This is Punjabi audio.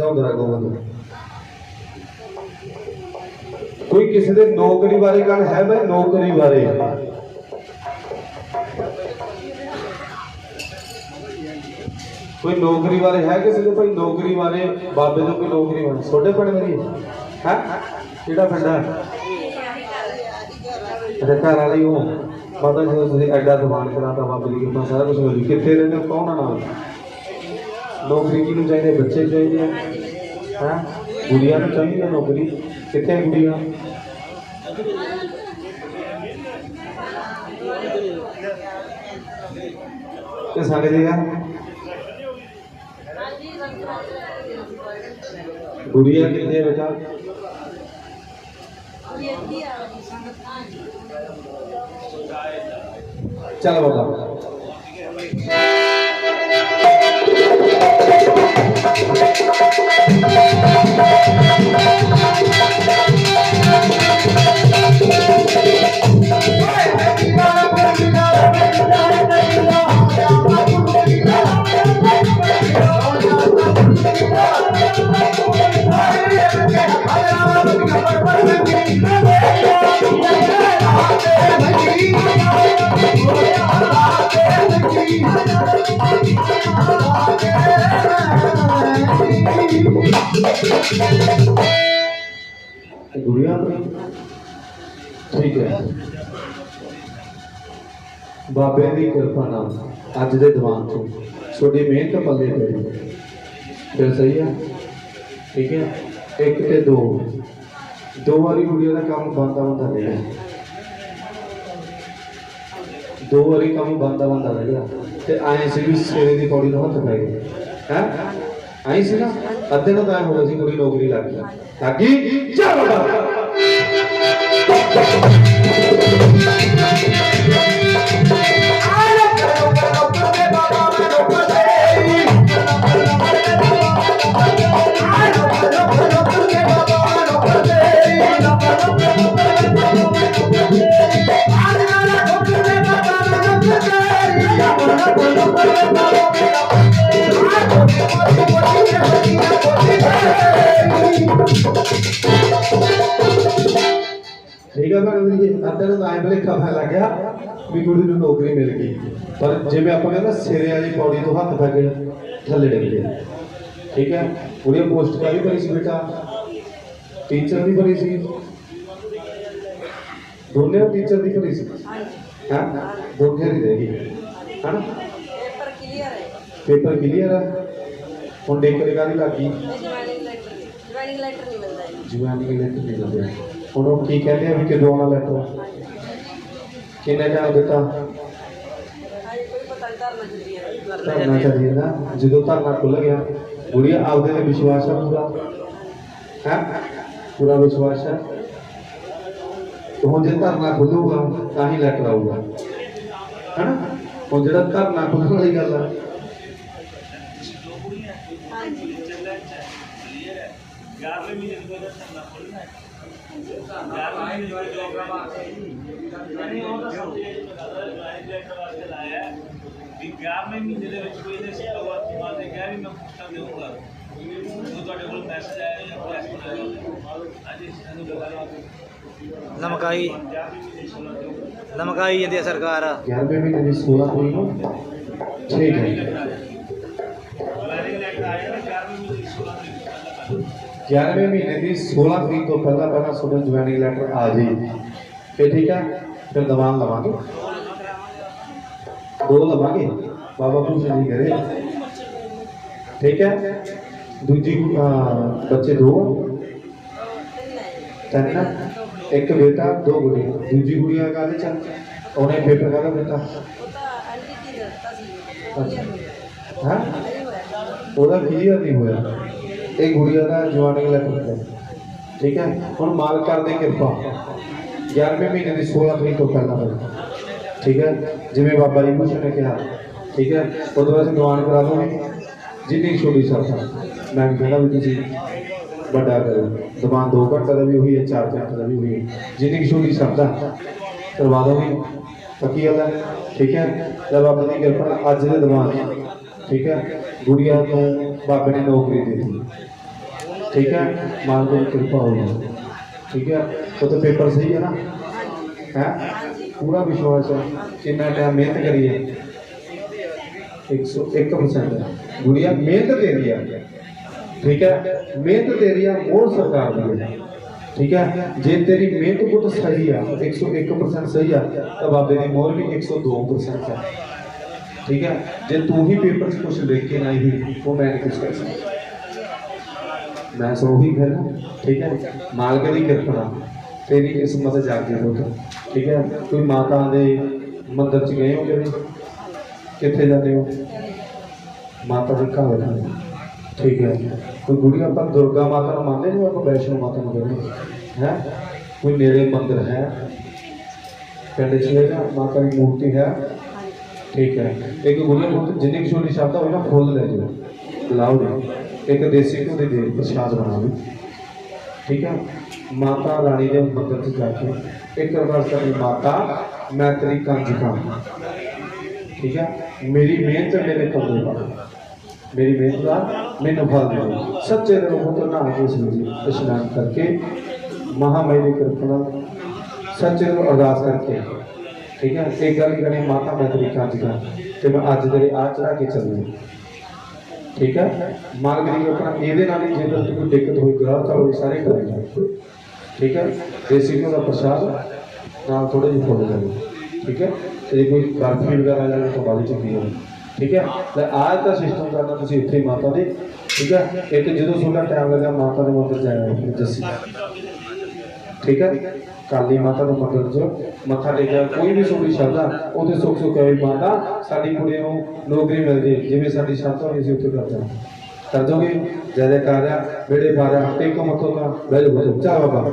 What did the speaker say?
ਸੱਚੇ ਦਰਬਾਰ ਗੋਬਿੰਦ ਕੋਈ ਕਿਸੇ ਦੇ ਨੌਕਰੀ ਬਾਰੇ ਗੱਲ ਹੈ ਬਈ? ਨੌਕਰੀ ਬਾਰੇ। ਕੋਈ ਨੌਕਰੀ ਬਾਰੇ ਹੈ ਕਿਸੇ ਦੇ ਭਾਈ ਨੌਕਰੀ ਬਾਰੇ। ਬਾਬੇ ਤੋਂ ਕੋਈ ਨੌਕਰੀ ਬਾਰੇ। ਛੋਟੇ ਪਿੰਡ ਮੇਰੀ ਹੈ। ਕਿਹੜਾ ਪਿੰਡ ਹੈ? ਅੱਛਾ, ਘਰ ਵਾਲੀ ਉਹ। ਪਤਾ ਜੀ, ਤੁਸੀਂ ਐਡਾ ਦਿਮਾਗ ਕਰਾਤਾ ਬਾਬੇ ਦੀ ਕਿਰਪਾ ਸਾਰਾ ਕੁਝ ਹੋ ਕਿੱਥੇ ਰਹਿੰਦੇ ਹੋ? ਕੌਣ ਆ ਨਾਲ ਨੌਕਰੀ ਕਿਹਨੂੰ ਚਾਹੀਦੇ ਬੱਚੇ ਚਾਹੀਦੇ ਆ ਹੈ ਗੁੜੀਆ ਨੂੰ ਚਾਹੀਦੀ ਆ ਨੌਕਰੀ ਕਿੱਥੇ ਹੈ ਗੁੜੀਆ ਤੇ ਸਾਡੇ ਜੀ ਆ ਗੁੜੀਆ। ਕਿੱਥੇ ਹੈ ਠੀਕ ਹੈ। ਬਾਬੇ ਦੀ ਕਿਰਪਾ ਨਾਲ ਅੱਜ ਦੇ ਦੀਵਾਨ ਤੋਂ ਤੁਹਾਡੀ ਮਿਹਨਤ ਪੱਲੇ ਪਈ ਫਿਰ ਸਹੀ ਹੈ। ਠੀਕ ਹੈ। ਇੱਕ ਤੇ ਦੋ। ਦੋ ਵਾਰੀ ਗੁੜੀਆ ਦਾ ਕੰਮ ਬੰਦਾ ਬੰਦਾ ਰਿਹਾ ਦੋ ਵਾਰੀ ਕੰਮ ਬੰਦਾ ਬੰਦਾ ਰਿਹਾ ਤੇ ਆਏ ਸੀ ਵੀ ਸਵੇਰੇ ਦੀ ਪੌੜੀ ਨੂੰ ਹੱਥ ਪੈ ਗਏ। ਹੈ? ਆਈ ਸੀ ਨਾ, ਅੱਧੇ ਨੂੰ ਤਾਂ ਐਂ ਹੋ ਗਿਆ ਸੀ, ਕੁੜੀ ਨੌਕਰੀ ਲੱਗ ਗਈ। ਲੱਗੀ ਚੱਲ ਠੀਕ ਹੈ ਮੈਡਮ ਜੀ ਅੱਧੇ ਨੂੰ ਤਾਂ ਭਲੇਖਾ ਪੈ ਲੱਗ ਗਿਆ ਵੀ ਕੁੜੀ ਨੂੰ ਨੌਕਰੀ ਮਿਲ ਗਈ ਪਰ ਜਿਵੇਂ ਆਪਾਂ ਕਹਿੰਦੇ ਸਿਰੇ ਵਾਲੀ ਪੌੜੀ ਤੋਂ ਹੱਥ ਪੈ ਗਏ ਥੱਲੇ ਡਿੱਗ ਗਏ ਠੀਕ ਹੈ ਉਹਦੀ ਪੋਸਟ ਕਾਹਦੀ ਭਰੀ ਸੀ ਬੇਟਾ ਟੀਚਰ ਦੀ ਭਰੀ ਸੀ ਦੋਨੇ ਟੀਚਰ ਦੀ ਭਰੀ ਸੀ ਹਾਂ ਦੋਨੇ ਦੀ ਰਹੀ ਹਨਾ ਪੇਪਰ ਕਲੀਅਰ ਹੈ ਪੇਪਰ ਕਲੀਅਰ ਹੈ ਹੁਣ ਡੇਕਰ ਕਾਹਦੀ ਲੱਗ ਜੁਆਇਨਿੰਗ ਲੈਟਰ ਨਹੀਂ ਮਿਲਦਾ ਜਵਾਨੀ ਲੈਟਰ ਨਹੀਂ ਲੱਭਿਆ ਹੁਣ ਉਹ ਕੀ ਕਹਿੰਦੇ ਆ ਵੀ ਕਿਦੋਂ ਆਉਣਾ ਲੈਟਰ ਕਿੰਨੇ ਟਾਈਮ ਦਿੱਤਾ ਹਾਂਜੀ ਕੋਈ ਪਤਾ ਨਹੀਂ ਧਰਨਾ ਜੁੜੀ ਹੈ ਧਰਨਾ ਚੱਲੀ ਨਾ ਜਦੋਂ ਧਰਨਾ ਖੁੱਲ ਗਿਆ ਗੁੜੀਆ ਆਪਦੇ ਤੇ ਵਿਸ਼ਵਾਸ ਹੈ ਪੂਰਾ ਹੈ ਪੂਰਾ ਵਿਸ਼ਵਾਸ ਹੈ ਤੇ ਹੁਣ ਜੇ ਧਰਨਾ ਖੁੱਲੂਗਾ ਤਾਂ ਹੀ ਲੈਟਰ ਆਊਗਾ ਹੈਨਾ ਹੁਣ ਜਿਹੜਾ ਧਰਨਾ ਖੁੱਲਣ ਵਾਲੀ ਗੱਲ ਆ ਵੀ 11ਵੇਂ ਮਹੀਨੇ ਦੇ ਵਿੱਚ ਕੋਈ ਨਹੀਂ ਸੀ ਭਗਵਾਨ ਦੀ ਮਾਂ ਨੇ ਕਿਹਾ ਵੀ ਮੈਂ ਪੁੱਛਾਂ ਦੇਊਂਗਾ ਜੋ ਤੁਹਾਡੇ ਕੋਲ ਮੈਸੇਜ ਆਇਆ ਜਾਂ ਕੋਈ ਐਸਾ ਆਇਆ ਅੱਜ ਇਸ ਨੂੰ ਲਗਾ ਲਮਕਾਈ। ਲਮਕਾਈ ਜਾਂਦੀ ਸਰਕਾਰ। 11ਵੇਂ ਮਹੀਨੇ ਦੀ 16 ਤੋਂ 6 ਹੈ 11ਵੇਂ ਮਹੀਨੇ ਦੀ 16 ਤਰੀਕ ਤੋਂ ਪਹਿਲਾਂ ਪਹਿਲਾਂ ਤੁਹਾਡਾ ਜੁਆਇਨਿੰਗ ਲੈਟਰ ਆ ਜੇ। ਫਿਰ ਠੀਕ ਹੈ ਫਿਰ ਦੀਵਾਨ ਲਵਾਂਗੇ। ਦੋ ਲਵਾਂਗੇ, ਬਾਬਾ ਕੁਝ ਨਹੀਂ ਕਰੇ। ਠੀਕ ਹੈ ਦੂਜੀ ਬੱਚੇ ਦੋ ਤਿੰਨ ਇੱਕ ਬੇਟਾ, ਦੋ ਗੁੜੀਆਂ। ਦੂਜੀ ਗੁੜੀਆ ਕਾਹਦੇ ਚ ਉਹਨੇ ਪੇਪਰ ਕਾਹਦਾ ਦਿੱਤਾ? ਹਾਂ? ਉਹਦਾ ਕਲੀਅਰ ਨਹੀਂ ਹੋਇਆ? ਇਹ ਗੁੜੀਆ ਦਾ ਜਵਾਨਿੰਗ ਲੈਟਰ ਹੈ। ਠੀਕ ਹੈ? ਹੁਣ ਮਾਲਕ ਕਰਦੇ ਕਿਰਪਾ। 11ਵੇਂ ਮਹੀਨੇ ਦੀ 16 ਤਰੀਕ ਤੋਂ ਪਹਿਲਾਂ ਪਹਿਲਾਂ। ਠੀਕ ਹੈ? ਜਿਵੇਂ ਬਾਬਾ ਜੀ ਮੁਸ਼ ਨੇ ਕਿਹਾ। ਠੀਕ ਹੈ? ਉਦੋਂ ਬਾਅਦ ਦੀਵਾਨ ਕਰਾ ਦੋਗੇ ਜਿੰਨੀ ਛੋਟੀ ਸਰਤਾ ਮੈਂ ਕਹਿੰਦਾ ਵੀ ਤੁਸੀਂ ਵੱਡਾ ਕਰੋ। ਦੀਵਾਨ 2 ਘੰਟੇ ਦਾ ਵੀ ਉਹੀ ਹੈ, ਚਾਰ ਘੰਟੇ ਦਾ ਵੀ ਉਹੀ ਹੈ। ਜਿੰਨੀ ਛੋਟੀ ਸਰਤਾ ਕਰਵਾ ਦੋਗੇ। ਪੱਕੀ ਗੱਲ ਹੈ। ਠੀਕ ਹੈ? ਜਦ ਬਾਬਾ ਦੀ ਕਿਰਪਾ ਅੱਜ ਦੇ ਦੀਵਾਨ ਠੀਕ ਹੈ? ਗੁੜੀਆ ਤੋਂ ਬਾਬੇ ਨੇ ਨੌਕਰੀ ਦੇ ਦਿੱਤੀ। ਠੀਕ ਹੈ? ਮਾਲਕ ਦੀ ਕਿਰਪਾ ਹੋਈ ਠੀਕ ਹੈ? ਉਹ ਤਾਂ ਪੇਪਰ ਸਹੀ ਹੈ ਨਾ? ਹੈ? ਪੂਰਾ ਵਿਸ਼ਵਾਸ ਹੈ। ਕਿੰਨਾ ਟਾਈਮ ਮਿਹਨਤ ਕਰੀ ਹੈ। 101% ਹੈ। ਗੁੜੀਆ, ਮਿਹਨਤ ਦੇ ਰਹੀ ਹੈ। ਠੀਕ ਹੈ? ਮਿਹਨਤ ਦੇ ਰਹੀ ਹੈ ਮੋਹਰ ਸਰਕਾਰ ਦੀ ਹੈ। ਠੀਕ ਹੈ? ਜੇ ਤੇਰੀ ਮਿਹਨਤ ਪੁੱਤ ਸਹੀ ਆ 101% ਸਹੀ ਆ, ਤਾਂ ਬਾਬੇ ਦੀ ਮੋਹਰ ਵੀ 102% ਹੈ। ਠੀਕ ਹੈ? ਜੇ ਤੂੰ ਹੀ ਪੇਪਰ 'ਚ ਕੁਝ ਲਿਖ ਕੇ ਨਾ ਹੀ, ਉਹ ਮੈਂ ਕੁਝ ਕਰ ਸਕਦਾ? ਮੈਂ ਸਰੋਹੀ ਫਿਰ, ਠੀਕ ਹੈ? ਮਾਲਕ ਦੀ ਕਿਰਪਾ ਨਾਲ। ਤੇਰੀ ਕਿਸਮਤ ਜਾਗੀ ਹੋ ਠੀਕ ਹੈ? ਕੋਈ ਮਾਤਾ ਦੇ ਮੰਦਰ 'ਚ ਗਏ ਹੋ ਕਦੇ ਕਿੱਥੇ ਜਾਂਦੇ ਹੋ? ਮਾਤਾ ਦੇ ਘਰ ਜਾਂਦੇ ਠੀਕ ਹੈ? ਕੋਈ ਗੁੜੀਆ ਆਪਾਂ ਦੁਰਗਾ ਮਾਤਾ ਨੂੰ ਮੰਨਦੇ ਨੇ ਆਪਾਂ ਵੈਸ਼ਨੋ ਮਾਤਾ ਨੂੰ ਕਹਿੰਦੇ ਹੈ? ਕੋਈ ਨੇੜੇ ਮੰਦਰ ਹੈ? ਪਿੰਡ 'ਚ ਹੈਗਾ, ਮਾਤਾ ਦੀ ਮੂਰਤੀ ਹੈ? ਠੀਕ ਹੈ। ਇੱਕ ਗੁੜੀਆ ਪੁੱਤ ਜਿੰਨੀ ਕੁ ਛੋਟੀ ਸ਼ਬਦ ਹੋਵੇ ਨਾ ਫੁੱਲ ਲੈ ਜਾਓ। ਲਾਓ ਜੀ। ਇੱਕ ਦੇਸੀ ਘਿਓ ਦੇ ਦੇ ਪ੍ਰਸ਼ਾਦ ਬਣਾ ਲਓ ਠੀਕ ਹੈ। ਮਾਤਾ ਰਾਣੀ ਦੇ ਮੰਦਿਰ 'ਚ ਜਾ ਕੇ ਇੱਕ ਵਾਰ ਕਰਨੀ ਮਾਤਾ, ਮੈਂ ਤੇਰੀ ਕੰਜਕਾਂ ਠੀਕ ਹੈ। ਮੇਰੀ ਮਿਹਨਤ ਮੇਰੇ ਕਬੂਲ ਪਾ ਮੇਰੀ ਮਿਹਨਤ ਦਾ ਮੈਨੂੰ ਫਲ ਦੇ ਸੱਚੇ ਦਿਲੋਂ ਪੁੱਤਰ ਨਹਾ ਕੇ ਸੂਜੀ ਇਸ਼ਨਾਨ ਕਰਕੇ, ਮਹਾਮਾਈ ਦੀ ਕਿਰਪਾ ਸੱਚੇ ਦਿਲੋਂ ਅਰਦਾਸ ਕਰਕੇ ਠੀਕ ਹੈ? ਇਹ ਗੱਲ ਕਰਨੀ ਮਾਤਾ ਮੈਂ ਤੇਰੀ ਕੰਜਕਾਂ ਤੇ ਮੈਂ ਅੱਜ ਤੇਰੇ ਆ ਚੜਾ ਕੇ ਚੱਲੂ। ਠੀਕ ਹੈ? ਮਾਲਕ ਦੀ ਆਪਣਾ ਇਹਦੇ ਨਾਲ ਹੀ ਜੇ ਕੋਈ ਦਿੱਕਤ ਹੋਈ ਗਰਾਹ ਤਾਂ ਉਹ ਸਾਰੇ ਕਰੇਗਾ ਠੀਕ ਹੈ? ਦੇਸੀ ਘਿਓ ਦਾ ਪ੍ਰਸ਼ਾਦ ਨਾਲ ਥੋੜੇ ਜਿਹੇ ਫੁੱਲ ਦੇ ਠੀਕ ਹੈ? ਤੇ ਕੋਈ ਬਰਫੀ ਵਗੈਰਾ ਲੈਣੀ ਤਾਂ ਬਾਲੀ ਚੰਗੀ ਹੋਵੇ ਠੀਕ ਹੈ? ਤੇ ਆਜ ਦਾ ਸਿਸਟਮ ਕਰਨਾ ਤੁਸੀਂ ਇੱਥੇ ਮਾਤਾ ਦੇ। ਠੀਕ ਹੈ? ਇੱਕ ਜਦੋਂ ਤੁਹਾਡਾ ਟਾਈਮ ਲੱਗਾ ਮਾਤਾ ਦੇ ਮੰਦਰ ਜਾਇਆ ਕਰੋ, ਜੱਸੀ। ਠੀਕ ਹੈ? ਕਾਲੀ ਮਾਤਾ ਨੂੰ ਮੰਦਰ 'ਚ ਮੱਥਾ ਟੇਕਿਆ, ਕੋਈ ਵੀ ਸੋਹਣੀ ਸ਼ਰਧਾ, ਉਹਦੇ ਸੁੱਖ ਸੁੱਖ ਹੈ ਮਾਤਾ ਸਾਡੀ ਕੁੜੀ ਨੂੰ ਨੌਕਰੀ ਮਿਲ ਜੇ, ਜਿਵੇਂ ਸਾਡੀ ਸ਼ਰਧਾ ਹੋਈ ਸੀ ਉੱਥੇ ਕਰਦਾ ਕਰ ਦੋਗੇ? ਜੈ ਜੈ ਕਾਰਿਆ ਬੇੜੇ ਪਾਰਿਆ ਟੇਕੋ। ਮੱਥੋ ਤਾਂ ਦਾ ਬੈਠੋ ਚਾ ਬਾਬਾ।